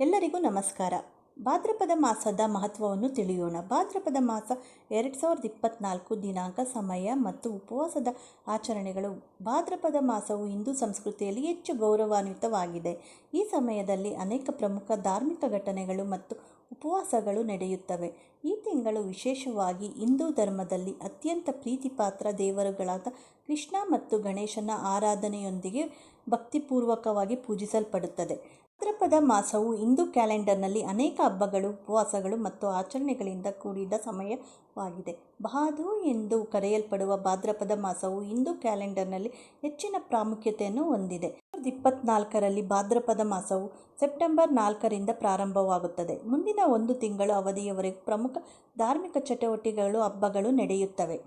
ಎಲ್ಲರಿಗೂ ನಮಸ್ಕಾರ. ಭಾದ್ರಪದ ಮಾಸದ ಮಹತ್ವವನ್ನು ತಿಳಿಯೋಣ. ಭಾದ್ರಪದ ಮಾಸ ಎರಡು ಸಾವಿರದ ಇಪ್ಪತ್ತ್ನಾಲ್ಕು ದಿನಾಂಕ, ಸಮಯ ಮತ್ತು ಉಪವಾಸದ ಆಚರಣೆಗಳು. ಭಾದ್ರಪದ ಮಾಸವು ಹಿಂದೂ ಸಂಸ್ಕೃತಿಯಲ್ಲಿ ಹೆಚ್ಚು ಗೌರವಾನ್ವಿತವಾಗಿದೆ. ಈ ಸಮಯದಲ್ಲಿ ಅನೇಕ ಪ್ರಮುಖ ಧಾರ್ಮಿಕ ಘಟನೆಗಳು ಮತ್ತು ಉಪವಾಸಗಳು ನಡೆಯುತ್ತವೆ. ಈ ತಿಂಗಳು ವಿಶೇಷವಾಗಿ ಹಿಂದೂ ಧರ್ಮದಲ್ಲಿ ಅತ್ಯಂತ ಪ್ರೀತಿಪಾತ್ರ ದೇವರುಗಳಾದ ಕೃಷ್ಣ ಮತ್ತು ಗಣೇಶನ ಆರಾಧನೆಯೊಂದಿಗೆ ಭಕ್ತಿಪೂರ್ವಕವಾಗಿ ಪೂಜಿಸಲ್ಪಡುತ್ತದೆ. ಭಾದ್ರಪದ ಮಾಸವು ಹಿಂದೂ ಕ್ಯಾಲೆಂಡರ್ನಲ್ಲಿ ಅನೇಕ ಹಬ್ಬಗಳು, ಉಪವಾಸಗಳು ಮತ್ತು ಆಚರಣೆಗಳಿಂದ ಕೂಡಿದ ಸಮಯವಾಗಿದೆ. ಬಹಾದು ಎಂದು ಕರೆಯಲ್ಪಡುವ ಭಾದ್ರಪದ ಮಾಸವು ಹಿಂದೂ ಕ್ಯಾಲೆಂಡರ್ನಲ್ಲಿ ಹೆಚ್ಚಿನ ಪ್ರಾಮುಖ್ಯತೆಯನ್ನು ಹೊಂದಿದೆ. ಸಾವಿರದ ಇಪ್ಪತ್ತ್ನಾಲ್ಕರಲ್ಲಿ ಭಾದ್ರಪದ ಮಾಸವು ಸೆಪ್ಟೆಂಬರ್ ನಾಲ್ಕರಿಂದ ಪ್ರಾರಂಭವಾಗುತ್ತದೆ. ಮುಂದಿನ ಒಂದು ತಿಂಗಳ ಅವಧಿಯವರೆಗೂ ಪ್ರಮುಖ ಧಾರ್ಮಿಕ ಚಟುವಟಿಕೆಗಳು, ಹಬ್ಬಗಳು ನಡೆಯುತ್ತವೆ.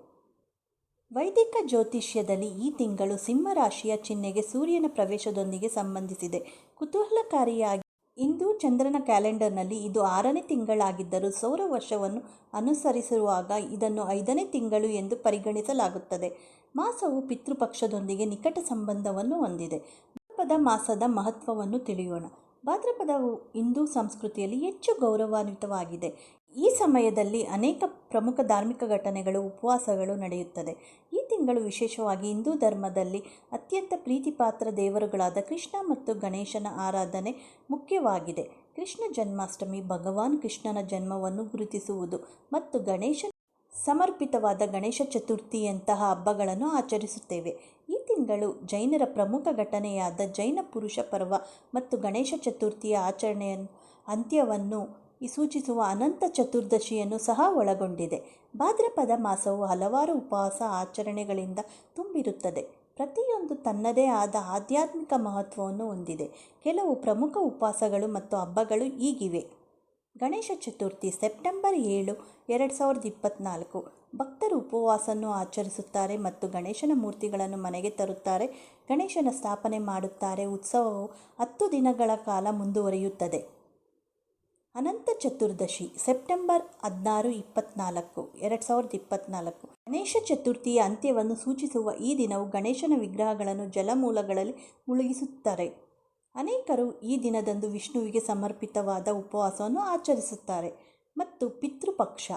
ವೈದಿಕ ಜ್ಯೋತಿಷ್ಯದಲ್ಲಿ ಈ ತಿಂಗಳು ಸಿಂಹರಾಶಿಯ ಚಿಹ್ನೆಗೆ ಸೂರ್ಯನ ಪ್ರವೇಶದೊಂದಿಗೆ ಸಂಬಂಧಿಸಿದೆ. ಕುತೂಹಲಕಾರಿಯಾಗಿ ಇಂದು ಚಂದ್ರನ ಕ್ಯಾಲೆಂಡರ್ನಲ್ಲಿ ಇದು ಆರನೇ ತಿಂಗಳಾಗಿದ್ದರೂ ಸೌರ ವರ್ಷವನ್ನು ಅನುಸರಿಸಿರುವಾಗ ಇದನ್ನು ಐದನೇ ತಿಂಗಳು ಎಂದು ಪರಿಗಣಿಸಲಾಗುತ್ತದೆ. ಮಾಸವು ಪಿತೃಪಕ್ಷದೊಂದಿಗೆ ನಿಕಟ ಸಂಬಂಧವನ್ನು ಹೊಂದಿದೆ. ಭಾದ್ರಪದ ಮಾಸದ ಮಹತ್ವವನ್ನು ತಿಳಿಯೋಣ. ಭಾದ್ರಪದವು ಹಿಂದೂ ಸಂಸ್ಕೃತಿಯಲ್ಲಿ ಹೆಚ್ಚು ಗೌರವಾನ್ವಿತವಾಗಿದೆ. ಈ ಸಮಯದಲ್ಲಿ ಅನೇಕ ಪ್ರಮುಖ ಧಾರ್ಮಿಕ ಘಟನೆಗಳು, ಉಪವಾಸಗಳು ನಡೆಯುತ್ತದೆ. ಈ ತಿಂಗಳು ವಿಶೇಷವಾಗಿ ಹಿಂದೂ ಧರ್ಮದಲ್ಲಿ ಅತ್ಯಂತ ಪ್ರೀತಿಪಾತ್ರ ದೇವರುಗಳಾದ ಕೃಷ್ಣ ಮತ್ತು ಗಣೇಶನ ಆರಾಧನೆ ಮುಖ್ಯವಾಗಿದೆ. ಕೃಷ್ಣ ಜನ್ಮಾಷ್ಟಮಿ ಭಗವಾನ್ ಕೃಷ್ಣನ ಜನ್ಮವನ್ನು ಗುರುತಿಸುವುದು ಮತ್ತು ಗಣೇಶ ಸಮರ್ಪಿತವಾದ ಗಣೇಶ ಚತುರ್ಥಿಯಂತಹ ಹಬ್ಬಗಳನ್ನು ಆಚರಿಸುತ್ತೇವೆ. ಈ ತಿಂಗಳು ಜೈನರ ಪ್ರಮುಖ ಘಟನೆಯಾದ ಜೈನ ಪುರುಷ ಪರ್ವ ಮತ್ತು ಗಣೇಶ ಚತುರ್ಥಿಯ ಆಚರಣೆಯ ಅಂತ್ಯವನ್ನು ಸೂಚಿಸುವ ಅನಂತ ಚತುರ್ದಶಿಯನ್ನು ಸಹ ಒಳಗೊಂಡಿದೆ. ಭಾದ್ರಪದ ಮಾಸವು ಹಲವಾರು ಉಪವಾಸ ಆಚರಣೆಗಳಿಂದ ತುಂಬಿರುತ್ತದೆ. ಪ್ರತಿಯೊಂದು ತನ್ನದೇ ಆದ ಆಧ್ಯಾತ್ಮಿಕ ಮಹತ್ವವನ್ನು ಹೊಂದಿದೆ. ಕೆಲವು ಪ್ರಮುಖ ಉಪವಾಸಗಳು ಮತ್ತು ಹಬ್ಬಗಳು ಈಗಿವೆ. ಗಣೇಶ ಚತುರ್ಥಿ ಸೆಪ್ಟೆಂಬರ್ ಏಳು, ಎರಡು ಸಾವಿರದ ಇಪ್ಪತ್ತ್ನಾಲ್ಕು ಭಕ್ತರು ಉಪವಾಸವನ್ನು ಆಚರಿಸುತ್ತಾರೆ ಮತ್ತು ಗಣೇಶನ ಮೂರ್ತಿಗಳನ್ನು ಮನೆಗೆ ತರುತ್ತಾರೆ. ಗಣೇಶನ ಸ್ಥಾಪನೆ ಮಾಡುತ್ತಾರೆ. ಉತ್ಸವವು ಹತ್ತು ದಿನಗಳ ಕಾಲ ಮುಂದುವರಿಯುತ್ತದೆ. ಅನಂತ ಚತುರ್ದಶಿ, ಸೆಪ್ಟೆಂಬರ್ ಹದಿನಾರು ಇಪ್ಪತ್ನಾಲ್ಕು, ಎರಡು ಸಾವಿರದ ಇಪ್ಪತ್ನಾಲ್ಕು. ಗಣೇಶ ಚತುರ್ಥಿಯ ಅಂತ್ಯವನ್ನು ಸೂಚಿಸುವ ಈ ದಿನವು ಗಣೇಶನ ವಿಗ್ರಹಗಳನ್ನು ಜಲಮೂಲಗಳಲ್ಲಿ ಮುಳುಗಿಸುತ್ತಾರೆ. ಅನೇಕರು ಈ ದಿನದಂದು ವಿಷ್ಣುವಿಗೆ ಸಮರ್ಪಿತವಾದ ಉಪವಾಸವನ್ನು ಆಚರಿಸುತ್ತಾರೆ ಮತ್ತು ಪಿತೃಪಕ್ಷ.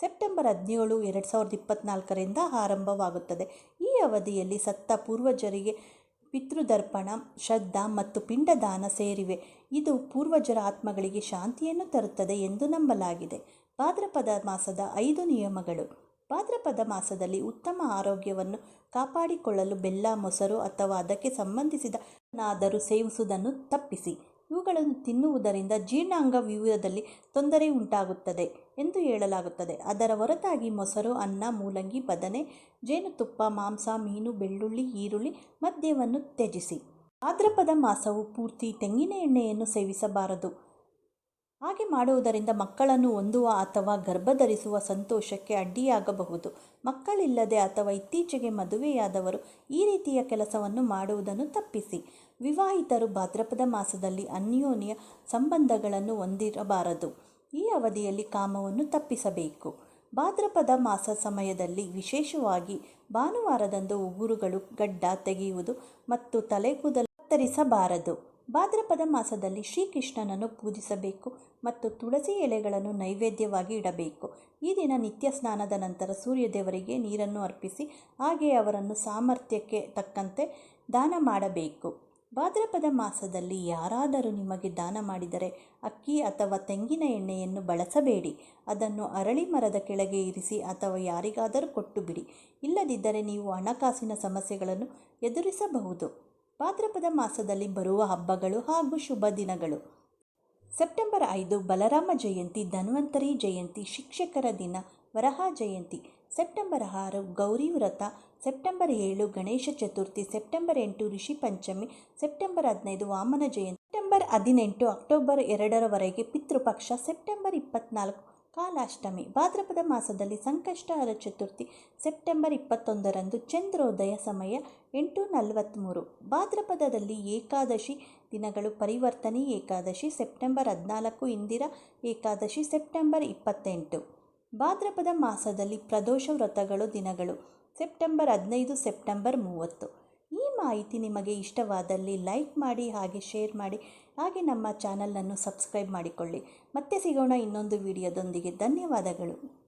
ಸೆಪ್ಟೆಂಬರ್ ಹದಿನೇಳು, ಎರಡು ಸಾವಿರದ ಇಪ್ಪತ್ನಾಲ್ಕರಿಂದ ಆರಂಭವಾಗುತ್ತದೆ. ಈ ಅವಧಿಯಲ್ಲಿ ಸತ್ತ ಪೂರ್ವಜರಿಗೆ ಪಿತೃದರ್ಪಣ, ಶ್ರದ್ಧಾ ಮತ್ತು ಪಿಂಡದಾನ ಸೇರಿವೆ. ಇದು ಪೂರ್ವಜರ ಆತ್ಮಗಳಿಗೆ ಶಾಂತಿಯನ್ನು ತರುತ್ತದೆ ಎಂದು ನಂಬಲಾಗಿದೆ. ಭಾದ್ರಪದ ಮಾಸದ ಐದು ನಿಯಮಗಳು. ಭಾದ್ರಪದ ಮಾಸದಲ್ಲಿ ಉತ್ತಮ ಆರೋಗ್ಯವನ್ನು ಕಾಪಾಡಿಕೊಳ್ಳಲು ಬೆಲ್ಲ, ಮೊಸರು ಅಥವಾ ಅದಕ್ಕೆ ಸಂಬಂಧಿಸಿದ ಏನಾದರೂ ಸೇವಿಸುವುದನ್ನು ತಪ್ಪಿಸಿ. ಇವುಗಳನ್ನು ತಿನ್ನುವುದರಿಂದ ಜೀರ್ಣಾಂಗ ವ್ಯೂಹದಲ್ಲಿ ತೊಂದರೆ ಉಂಟಾಗುತ್ತದೆ ಎಂದು ಹೇಳಲಾಗುತ್ತದೆ. ಅದರ ಹೊರತಾಗಿ ಮೊಸರು, ಅನ್ನ, ಮೂಲಂಗಿ, ಬದನೆ, ಜೇನುತುಪ್ಪ, ಮಾಂಸ, ಮೀನು, ಬೆಳ್ಳುಳ್ಳಿ, ಈರುಳ್ಳಿ, ಮದ್ಯವನ್ನು ತ್ಯಜಿಸಿ. ಭಾದ್ರಪದ ಮಾಸವು ಪೂರ್ತಿ ತೆಂಗಿನ ಎಣ್ಣೆಯನ್ನು ಸೇವಿಸಬಾರದು. ಹಾಗೆ ಮಾಡುವುದರಿಂದ ಮಕ್ಕಳನ್ನು ಹೊಂದುವ ಅಥವಾ ಗರ್ಭಧರಿಸುವ ಸಂತೋಷಕ್ಕೆ ಅಡ್ಡಿಯಾಗಬಹುದು. ಮಕ್ಕಳಿಲ್ಲದೆ ಅಥವಾ ಇತ್ತೀಚೆಗೆ ಮದುವೆಯಾದವರು ಈ ರೀತಿಯ ಕೆಲಸವನ್ನು ಮಾಡುವುದನ್ನು ತಪ್ಪಿಸಿ. ವಿವಾಹಿತರು ಭಾದ್ರಪದ ಮಾಸದಲ್ಲಿ ಅನ್ಯೋನ್ಯ ಸಂಬಂಧಗಳನ್ನು ಹೊಂದಿರಬಾರದು. ಈ ಅವಧಿಯಲ್ಲಿ ಕಾಮವನ್ನು ತಪ್ಪಿಸಬೇಕು. ಭಾದ್ರಪದ ಮಾಸ ಸಮಯದಲ್ಲಿ ವಿಶೇಷವಾಗಿ ಭಾನುವಾರದಂದು ಉಗುರುಗಳು ಗಡ್ಡ ತೆಗೆಯುವುದು ಮತ್ತು ತಲೆಕೂದಲು ಕತ್ತರಿಸಬಾರದು. ಭಾದ್ರಪದ ಮಾಸದಲ್ಲಿ ಶ್ರೀಕೃಷ್ಣನನ್ನು ಪೂಜಿಸಬೇಕು ಮತ್ತು ತುಳಸಿ ಎಲೆಗಳನ್ನು ನೈವೇದ್ಯವಾಗಿ ಇಡಬೇಕು. ಈ ದಿನ ನಿತ್ಯ ಸ್ನಾನದ ನಂತರ ಸೂರ್ಯದೇವರಿಗೆ ನೀರನ್ನು ಅರ್ಪಿಸಿ, ಹಾಗೆಯೇ ಅವರನ್ನು ಸಾಮರ್ಥ್ಯಕ್ಕೆ ತಕ್ಕಂತೆ ದಾನ ಮಾಡಬೇಕು. ಭಾದ್ರಪದ ಮಾಸದಲ್ಲಿ ಯಾರಾದರೂ ನಿಮಗೆ ದಾನ ಮಾಡಿದರೆ ಅಕ್ಕಿ ಅಥವಾ ತೆಂಗಿನ ಎಣ್ಣೆಯನ್ನು ಬಳಸಬೇಡಿ. ಅದನ್ನು ಅರಳಿ ಮರದ ಕೆಳಗೆ ಇರಿಸಿ ಅಥವಾ ಯಾರಿಗಾದರೂ ಕೊಟ್ಟು ಬಿಡಿ ಇಲ್ಲದಿದ್ದರೆ ನೀವು ಹಣಕಾಸಿನ ಸಮಸ್ಯೆಗಳನ್ನು ಎದುರಿಸಬಹುದು. ಭಾದ್ರಪದ ಮಾಸದಲ್ಲಿ ಬರುವ ಹಬ್ಬಗಳು ಹಾಗೂ ಶುಭ ದಿನಗಳು. ಸೆಪ್ಟೆಂಬರ್ ಐದು, ಬಲರಾಮ ಜಯಂತಿ, ಧನ್ವಂತರಿ ಜಯಂತಿ, ಶಿಕ್ಷಕರ ದಿನ, ವರಹ ಜಯಂತಿ. ಸೆಪ್ಟೆಂಬರ್ ಆರು, ಗೌರಿ ವ್ರತ ಸೆಪ್ಟೆಂಬರ್ ಏಳು, ಗಣೇಶ ಚತುರ್ಥಿ, ಸೆಪ್ಟೆಂಬರ್ ಎಂಟು ಋಷಿ ಪಂಚಮಿ, ಸೆಪ್ಟೆಂಬರ್ ಹದಿನೈದು, ವಾಮನ ಜಯಂತಿ, ಸೆಪ್ಟೆಂಬರ್ ಹದಿನೆಂಟು, ಅಕ್ಟೋಬರ್ ಎರಡರವರೆಗೆ ಪಿತೃಪಕ್ಷ, ಸೆಪ್ಟೆಂಬರ್ ಇಪ್ಪತ್ತ್ನಾಲ್ಕು ಕಾಲಾಷ್ಟಮಿ, ಭಾದ್ರಪದ ಮಾಸದಲ್ಲಿ ಸಂಕಷ್ಟಹರ ಚತುರ್ಥಿ, ಸೆಪ್ಟೆಂಬರ್ ಇಪ್ಪತ್ತೊಂದರಂದು ಚಂದ್ರೋದಯ ಸಮಯ, ಎಂಟು ನಲವತ್ತ್ಮೂರು ಭಾದ್ರಪದದಲ್ಲಿ ಏಕಾದಶಿ ದಿನಗಳು, ಪರಿವರ್ತನೆ ಏಕಾದಶಿ, ಸೆಪ್ಟೆಂಬರ್ ಹದಿನಾಲ್ಕು, ಇಂದಿರಾ ಏಕಾದಶಿ, ಸೆಪ್ಟೆಂಬರ್ ಇಪ್ಪತ್ತೆಂಟು, ಭಾದ್ರಪದ ಮಾಸದಲ್ಲಿ ಪ್ರದೋಷ ವ್ರತಗಳು ದಿನಗಳು ಸೆಪ್ಟೆಂಬರ್ ಹದಿನೈದು, ಸೆಪ್ಟೆಂಬರ್ ಮೂವತ್ತು. ಈ ಮಾಹಿತಿ ನಿಮಗೆ ಇಷ್ಟವಾದಲ್ಲಿ ಲೈಕ್ ಮಾಡಿ, ಹಾಗೆ ಶೇರ್ ಮಾಡಿ, ಹಾಗೆ ನಮ್ಮ ಚಾನಲನ್ನು ಸಬ್ಸ್ಕ್ರೈಬ್ ಮಾಡಿಕೊಳ್ಳಿ. ಮತ್ತೆ ಸಿಗೋಣ ಇನ್ನೊಂದು ವಿಡಿಯೋದೊಂದಿಗೆ. ಧನ್ಯವಾದಗಳು.